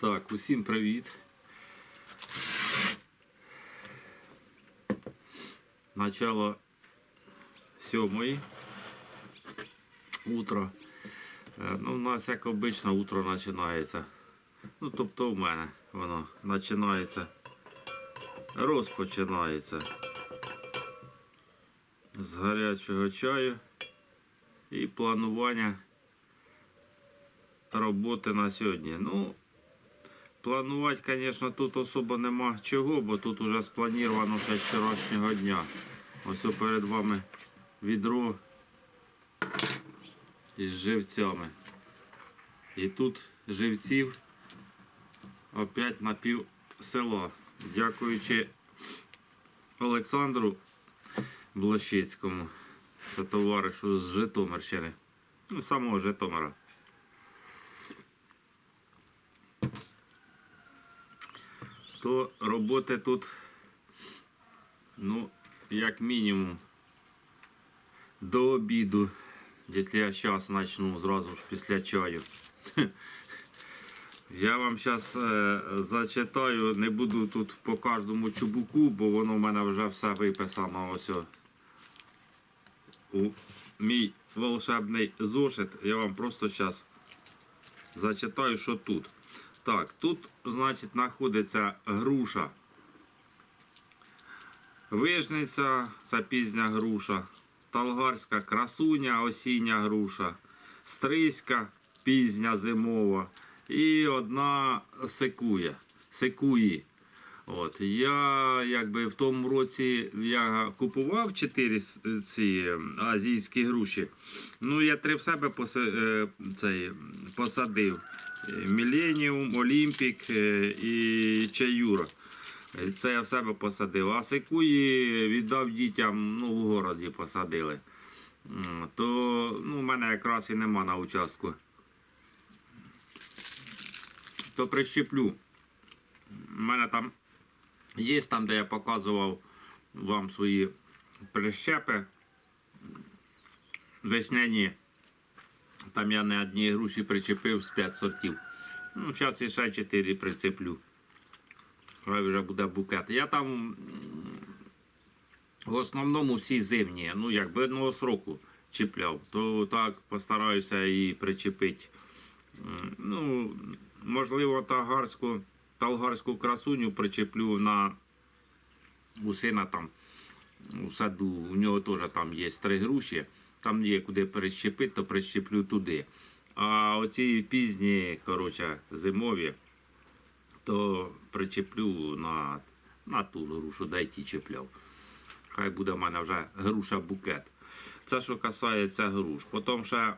Так, усім привіт. Начало сьомої. Утро. Е, Ну, у нас як обично утро починається. Ну, тобто в мене воно починається. Розпочинається. З гарячого чаю і планування роботи на сьогодні. Ну, планувати, звісно, тут особо нема чого, бо тут вже сплановано ще вчорашнього дня. Ось перед вами відро із живцями. І тут живців опять на пів села. Дякуючи Олександру Блощицькому, це товаришу з Житомирщини. Ну, самого Житомира. То роботи тут, ну, як мінімум, до обіду, якщо я зараз почну зразу ж після чаю. Я вам зараз е, зачитаю, не буду тут по кожному чубуку, бо воно в мене вже все виписано ось у мій волшебний зошит. Я вам просто зараз зачитаю, що тут. Так, тут, значить, знаходиться груша. Вижниця, це пізня груша. Талгарська красуня, осіння груша. Стрийська, пізня зимова. І одна секуя. Секуї. От. Я якби в тому році я купував 4 ці е, азійські груші. Ну, я три в себе поси, е, цей, посадив. Міленіум, Олімпік е, і Чаюра. Е, Це я в себе посадив. А секуї віддав дітям, ну, в городі посадили. То ну, в мене якраз і нема на участку. То прищеплю. У мене там є там, де я показував вам свої прищепи. Весняні. Там я не одні груші причепив з 5 сортів. Ну, зараз ще 4 прицеплю. Хай вже буде букет. Я там в основному всі зимні, ну якби одного сроку чіпляв, то так постараюся і причепити. Ну, можливо, талгарську, талгарську красуню причеплю на у сина там у саду. У нього теж там є три груші. Там є куди прищепити, то прищеплю туди. А оці пізні, коротше, зимові, то причеплю на, на ту грушу, дай ті чіпляв. Хай буде в мене вже груша букет. Це що касається груш. Потім ще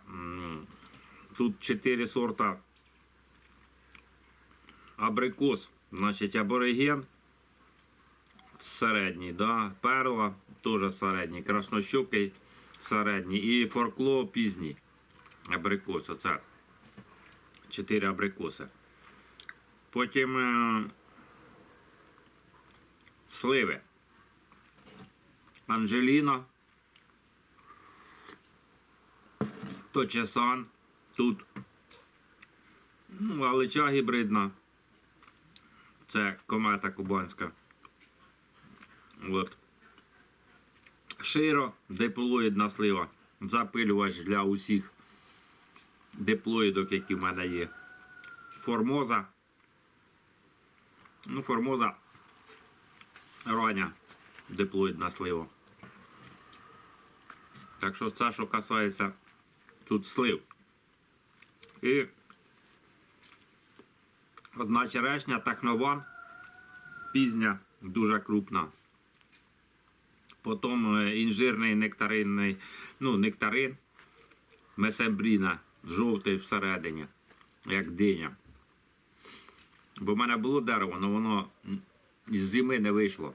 тут 4 сорта абрикос, значить абориген середній, да? перла теж середній, краснощокий середній і форкло пізній абрикос. Оце 4 абрикоси. Потім е, сливи. Анжеліна. Точесан. Тут. Ну, алеча гібридна. Це комета кубанська. От. Широ, диплоїдна слива. Запилювач для усіх диплоїдок, які в мене є. Формоза. Ну, формоза рання диплоїдна слива. Так що це, що касається тут слив. І одна черешня технован пізня, дуже крупна. Потім е, інжирний нектаринний, ну, нектарин, месембріна, жовтий всередині, як диня. Бо в мене було дерево, але воно з зими не вийшло.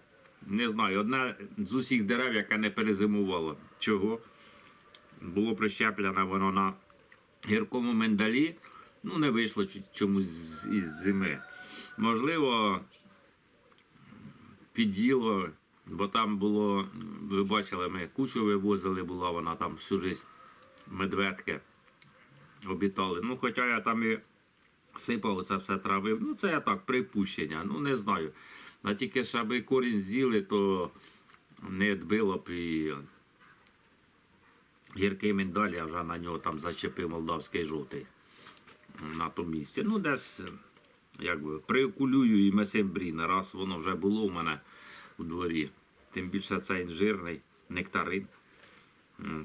Не знаю, одне з усіх дерев, яке не перезимувало. Чого? Було прищеплене воно на гіркому миндалі, ну не вийшло чомусь з- зими. Можливо, під'їло, бо там було, ви бачили, ми кучу вивозили, була вона там всю жизнь медведки обітали. Ну, хоча я там і сипав це все травив. Ну, це я так, припущення. Ну, не знаю. А тільки ж аби корінь з'їли, то не дбило б і гіркий миндаль, я вже на нього там зачепив молдавський жовтий на тому місці. Ну, десь якби приокулюю і месембріна, раз воно вже було в мене у дворі. Тим більше це інжирний нектарин.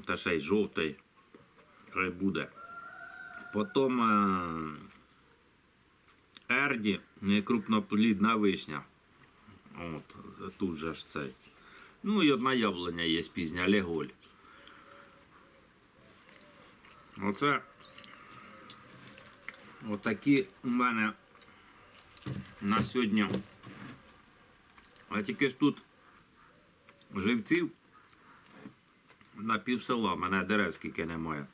Та ще й жовтий. Хай буде. Потім е, Ерді, крупноплідна вишня. От, тут же ж цей. Ну і одна яблуня є пізня Леголь. Оце отакі у мене на сьогодні. А тільки ж тут живців на пів села, мене дерев скільки немає.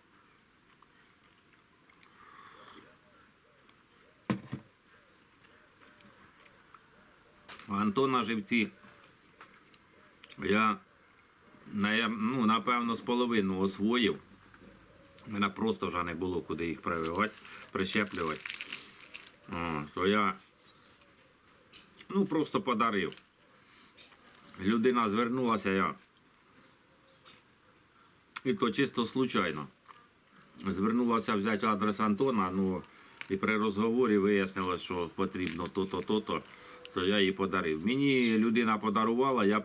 Антона живці я ну, напевно з половину освоїв. Мене просто вже не було куди їх прививати, прищеплювати. То я ну, просто подарив. Людина звернулася, я. І то чисто случайно. Звернулася взяти адрес Антона, ну і при розговорі вияснилось, що потрібно то-то, то-то, то я їй подарив. Мені людина подарувала, я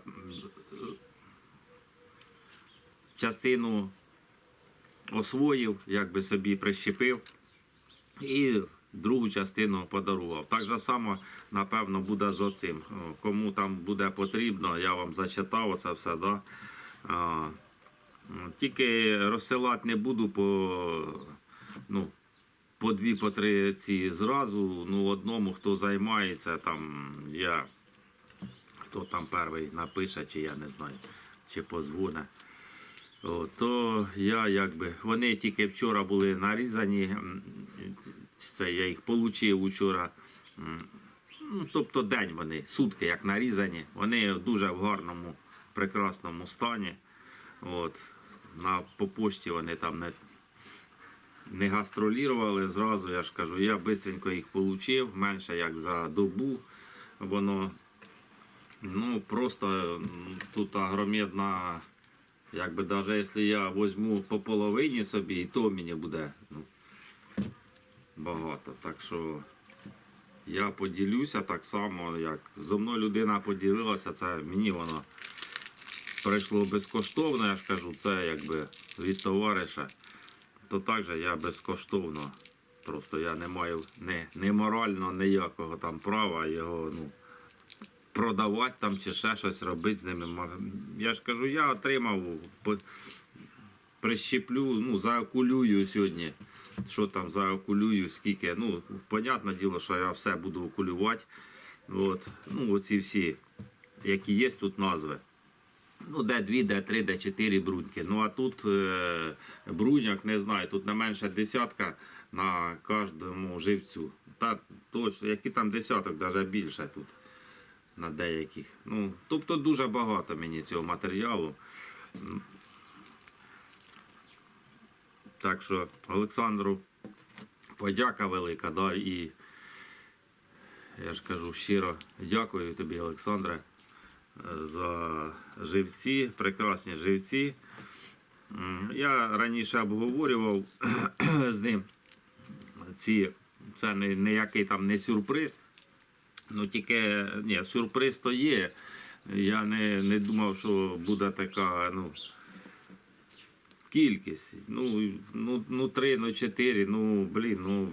частину освоїв, якби собі прищепив, і другу частину подарував. Так же само, напевно, буде з оцим. Кому там буде потрібно, я вам зачитав це все. Да? А, тільки розсилати не буду по, ну, по дві, по три ці зразу. Ну, одному, хто займається, там я, хто там перший напише, чи я не знаю, чи позвоне. То я якби вони тільки вчора були нарізані. Це я їх отримав учора. Ну, тобто день вони, сутки як нарізані. Вони дуже в гарному, прекрасному стані. От. На, по пошті вони там не, не гастролірували зразу, я ж кажу, я швидко їх отримав, менше як за добу. Воно ну, просто тут агромедна Якби навіть якщо я візьму по половині собі, і то мені буде ну, багато. Так що я поділюся так само, як зо мною людина поділилася, це мені воно прийшло безкоштовно, я ж кажу, це якби від товариша. То так же я безкоштовно. Просто я не маю не, не морально ніякого там права його, ну продавати там чи ще щось робити з ними. Я ж кажу, я отримав, прищеплю, ну, заокулюю сьогодні. Що там заокулюю, скільки. Ну, понятне діло, що я все буду окулювати. От. Ну, оці всі, які є тут назви. Ну, де дві, де три, де чотири бруньки. Ну а тут е, бруньок, не знаю, тут не менше десятка на кожному живцю. Та точно, які там десяток, навіть більше тут на деяких. Ну, тобто дуже багато мені цього матеріалу. Так що Олександру подяка велика, да, і я ж кажу щиро дякую тобі, Олександре, за живці, прекрасні живці. Я раніше обговорював з ним ці, це не, ніякий там не сюрприз. Ну тільки ні, сюрприз то є. Я не, не думав, що буде така ну, кількість. Ну, ну, ну 3, ну 4, ну блін, ну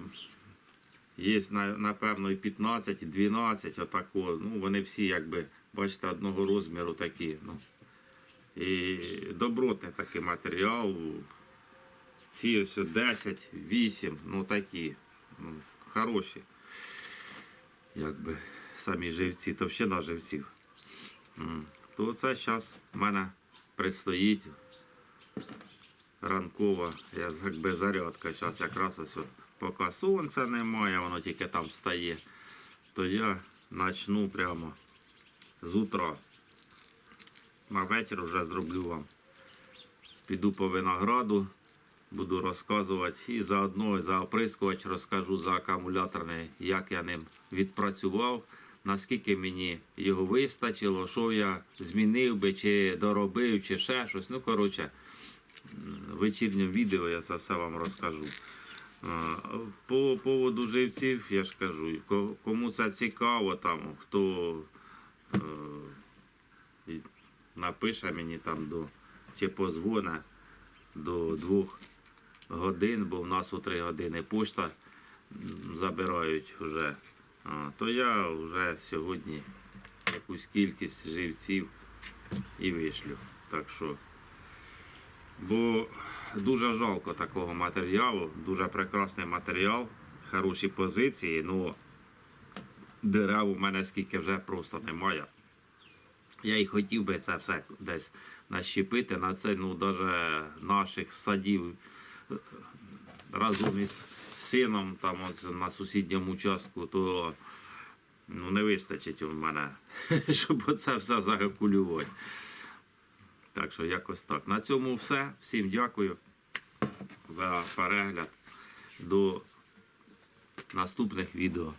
є напевно і 15, і 12, отако. Ну, вони всі якби, бачите, одного розміру такі. Ну. І добротний такий матеріал. Ці ось 10, 8, ну такі, ну, хороші якби самі живці, товщина живців. То це зараз в мене предстоїть ранкова якби зарядка. Зараз якраз ось поки сонця немає, воно тільки там встає, то я почну прямо з утра. На вечір вже зроблю вам. Піду по винограду, буду розказувати. І заодно за оприскувач розкажу за акумуляторний, як я ним відпрацював, наскільки мені його вистачило, що я змінив би, чи доробив, чи ще щось. Ну, коротше, в вечірньому відео я це все вам розкажу. По поводу живців, я ж кажу, кому це цікаво, там, хто е, напише мені там до чи позвоне до двох годин, бо в нас у три години пошта забирають вже. То я вже сьогодні якусь кількість живців і вишлю. Так що. Бо дуже жалко такого матеріалу, дуже прекрасний матеріал, хороші позиції, ну дерев у мене скільки вже просто немає. Я і хотів би це все десь нащепити на це, ну, навіть наших садів е, разом із сином там ось на сусідньому участку, то ну, не вистачить у мене, щоб це все закалькулювати. Так що якось так. На цьому все. Всім дякую за перегляд. До наступних відео.